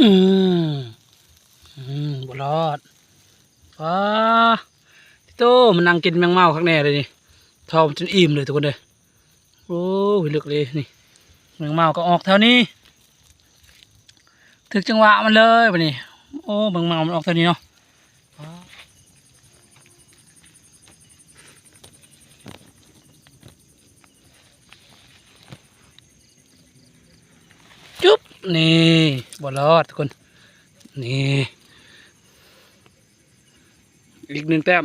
อืมอืมบรอดว้าพี่โตมันนั่งกินแมงเม่าข้างในเลยนี่ทอมจนอิ่มเลยทุกคนเลยโอ้ยลึกเลยนี่แมงเม่าก็ออกแถวนี้ ถึกจังหวะมันเลยไปนี่โอ้แมงเม่ามันออกแถวนี้เนาะ จุ๊บนี่บรอดทุกคน นี่ อีกหนึ่งแต้ม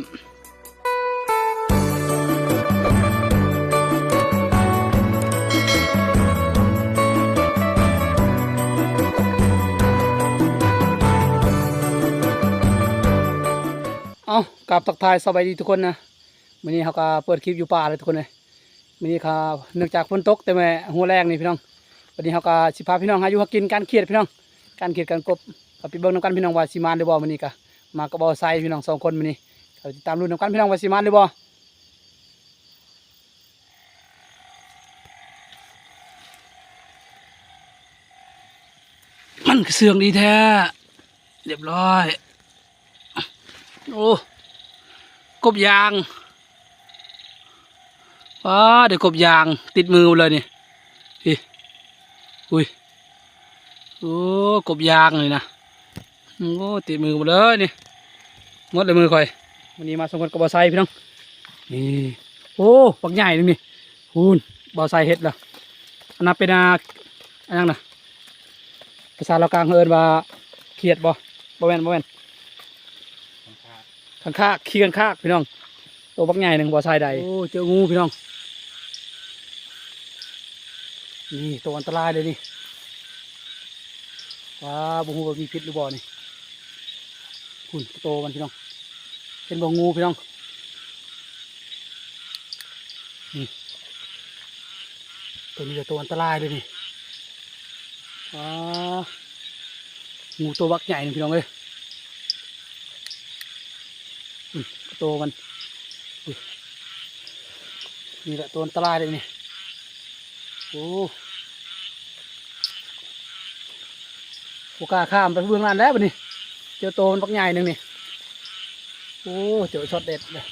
เอากลับทักทายสบายดีทุกคนนะวันนี้เขาก็เปิดคลิปอยู่ป่าเลยทุกคนเลยวันนี้ครับเนื่องจากฝนตกแต่แม่หัวแรงนี่พี่น้อง วันนี้เขาก็สิพาพี่น้องหาอยู่หากินการเครียดพี่น้อง การเครียดการกบกับพี่เบิ้งน้ำกันพี่น้องว่าสิมานหรือบ่วันนี้ก็มากับบอไซพี่น้องสองคนวันนี้ก็ติดตามรุ่นน้ำกันพี่น้องว่าสิมานหรือบ่มันเสื่องดีแท้เรียบร้อยโอ้กบยางว้าเดี๋ยวกบยางติดมือเลยนี่ อุ้ย โอ้กบยางเลยนะ โอ้ติดมือหมดเลยนี่หมดเลยมือคอยวันนี้มาสองคนกับบอไซพี่น้อง นี่ โอ้ปักใหญ่เลยนี่คูณบอไซเฮ็ดละอันนั้นเป็นอาอันนั้นนะภาษาเรากลางเฮินว่าเขียดบ่บ่แมนบ่แมนข้างคากขี้ข้างคากพี่น้องตัวบักใหญ่หนึ่งบอทรายใดโอ้เจองูพี่น้อง นี่ตัวอันตรายเลยนี่ว้าบุหูมีพิษหรือบ่อนี่หุ่นโตมันพี่น้อง เป็นบ่งูพี่น้องนี่ตัวนี้จะตัวอันตรายเลยนี่ว้างูตัวบักใหญ่นึ่พี่น้องเลยตัวมันนี่แหละตัวอันตรายเลยนี่ โอ้โอกล้าข้ามไปเบื้องล่างแล้วบัดนี้ เจอตัวมันปักใหญ่หนึ่งนี่ โอ้ เจอช็อตเด็ดเลย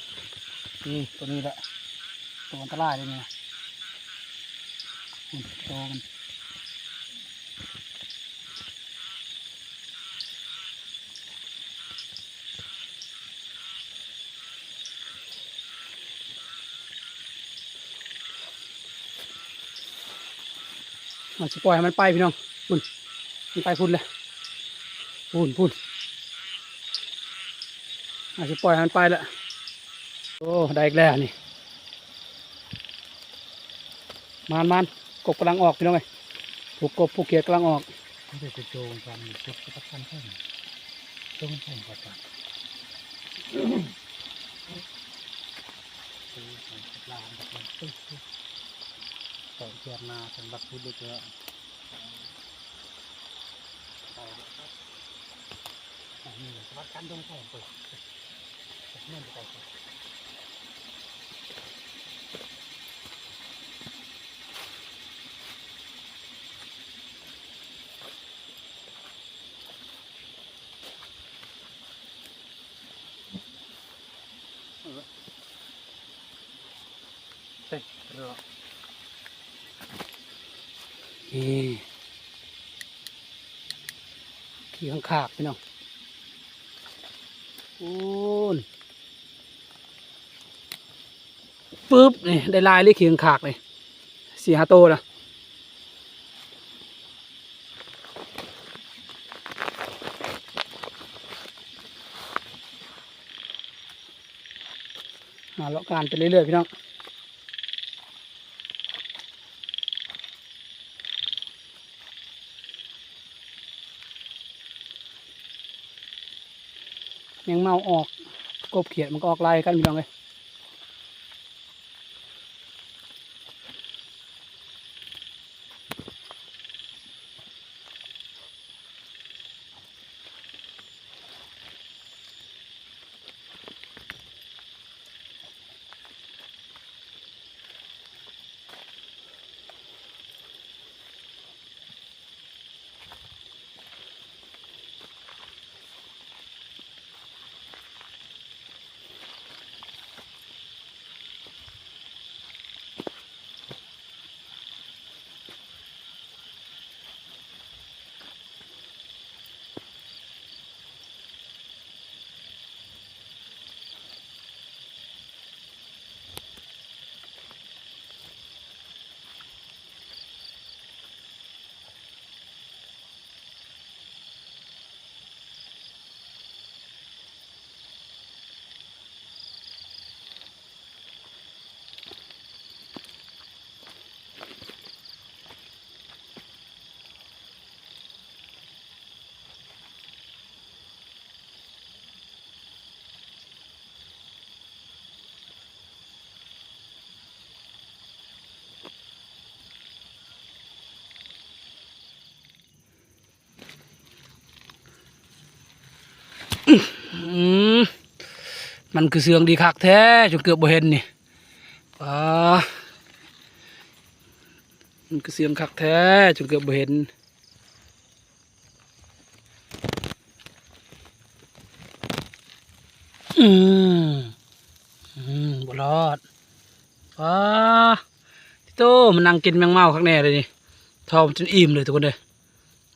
นี่ตัวนี้แหละ ตัวอันตรายเลยเนี่ยตัวมัน มันจะปล่อยให้มันไปพี่น้องพุ่นมันไปพุ่นเลยพุ่นพุ่นอาจจะปล่อยให้มันไปแล้วโอ้ได้อีกแล้วนี่มานมันกบกำลังออกพี่น้องเลยผูกกบผูกเขียดกำลังออกไม่ได้จะโจงกันทุกประกันเท่านั้นต้องแข่งประกันลานประกั นตึ๊กใส่เทียนมาสำหรับพูดด้วยเจ้าอันนี้ประกันต้องแข่งเปิดเงื่อนไปเฮ้ยรอ นี่ขี้ข้างคากพี่น้องโอ้นปึ๊บนี่ได้ลายเลยขี้ข้างคากเลยสี่ห้าโตวนะหาเลาะการไปเรื่อยๆพี่น้อง ยังเมาออกกบเขียดมันก็ออกลายกันพี่น้องเลย มมันคือเสืองดีคักแท้จนเกือบบ่เห็นนี่ป้ามันคือเสืองคักแท้จนเกือบบ่เห็นอืมอืมบ่รอดป้าพี่โตมันนั่งกินแมงเม่าข้างแน่เลยนี่ทอมจนอิ่มเลยทุกคนเลย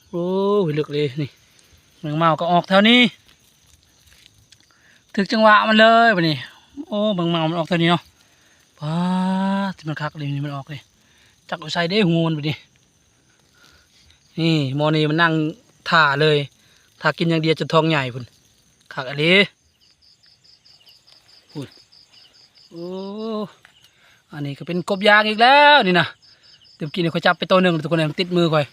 โอ้ยลึกเลยนี่แมงเม่าก็ออกแถวนี้ ถึกจังหวะมันเลยปะนี่โอ้แมงเมามันออกแถวนี้เนาะป้าที่มันคักเลยนี่มันออกเลยจักเอาใส่ได้หูมันไปดินี่มอนี่มันนั่งท่าเลยท่ากินอย่างเดียวจนทองใหญ่พุ่นคักอะไรโอ้อันนี้ก็เป็นกบยางอีกแล้วนี่นะเดี๋ยวกินนี่ค่อยจับไปตัวหนึ่งทุกคนเลยติดมือค่อย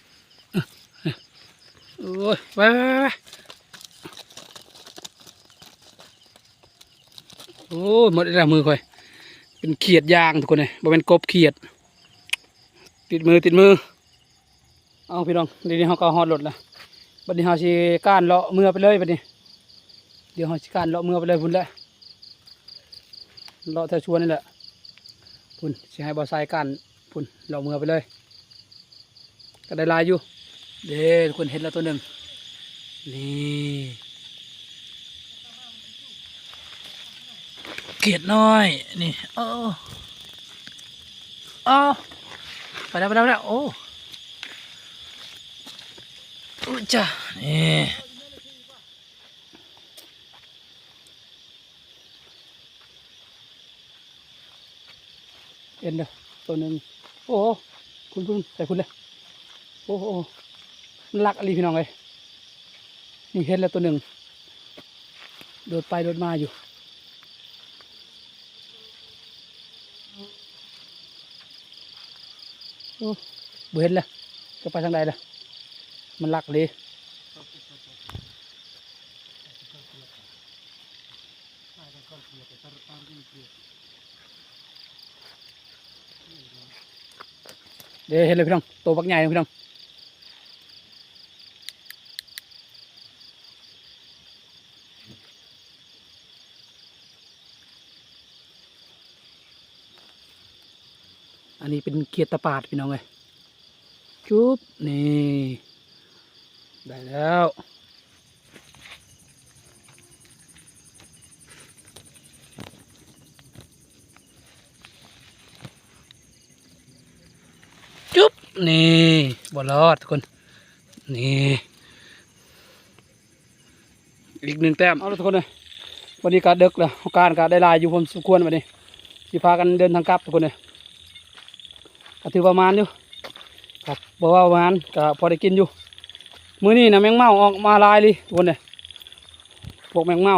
โอ้ยไปไปไปไป โอ้หมดแล้วมือค่อย เป็นเขียดยางทุกคนเลยบ่เป็นกบเขียด ติดมือติดมือ เอาพี่น้องเดี๋ยวนี้เขาก็เอาฮอดรถละบัดนี้เขาสิก้านเลาะมือไปเลยบัดนี้ เดี๋ยวเขาสิก้านเลาะมือไปเลยพุ่นแหละเลาะแถวชวนนี่แหละพุ่นสิให้บอสายกันพุ่นเราเมือไปเลย ก็ได้ลายอยู่เด้ทุกคนเห็นแล้วตัวหนึ่งนี่ เกียดน้อย นี่โอ้โอ้ไปแล้วไปแล้วไปแล้วโอ้อุ๊ยจ้านี่เอ็นเด้อตัวหนึ่งโอ้คุณคุณใส่คุณเลยโอ้โหมันลักอะไรพี่น้องเลยนี่เห็นแล้วตัวหนึ่งโดดไปโดดมาอยู่โอ้ บ่เห็นเลยจะไปทางใดล่ะมันลักเลยเดี๋ยวเห็นเลยพี่น้องตัวบักใหญ่เลยพี่น้องอันนี้เป็นเกียรตปาดพี่น้องเลยจุ๊บนี่ได้แล้วจุ๊บนี่บอลอดทุกคนนี่อีกหนึ่งแต้มเอาละทุกคนเลยวันนี้การเดึกแล้วการการได้ลายอยู่ผมสมควรวันนี้พากันเดินทางกลับทุกคนเลย ก็ถือประมาณอยู่ครับบอกว่าประมาณก็พอได้กินอยู่มื้อนี้นะแมงเม่าออกมาลายเลยทุกคนเลยพวกแมงเม่า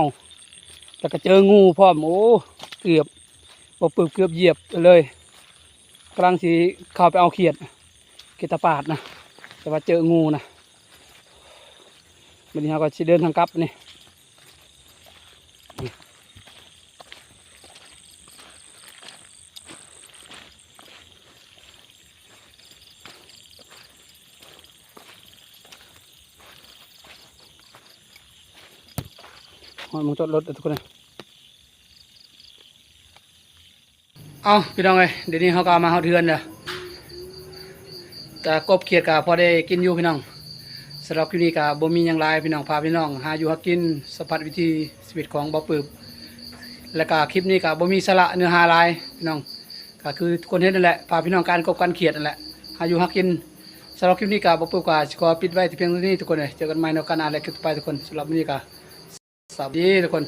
แล้วก็เจองูพร้อมโอ้เกือบบ่ปึบเกือบเหยียบเลยกำลังสิเข้าไปเอาเขียดเขียดตะปาดนะแต่ว่าเจองูนะวันนี้เราก็สิเดินทางกลับนี่ หอยมึงจอดรถเด้อทุกคนเลยเอาพี่น้องเอ้ยเดี๋ยวนี้เขาก็มาเขาเทือนเด้อแต่กบเขียดกะพอได้กินอยู่พี่น้องสำหรับคลิปนี้กะบ่มีหยังหลายพี่น้องพาพี่น้อง หาอยู่หากินสัมผัสวิธีชีวิตของบ่ปึบแล้วก็คลิปนี้กะบ่มีสาระเนื้อหาหลายพี่น้องก็คือทุกคนเห็นนั่นแหละพาพี่น้องการกบการเขียดนั่นแหละหาอยู่หากินสำหรับคลิปนี้กะบ่ปึบกะขอปิดไว้ที่เพียงเท่านี้ทุกคนเลยเจอกันใหม่ในอกาสหน้าและคลิปต่อไปทุกคนสำหรับวันนี้กะส วัสดีทุกคน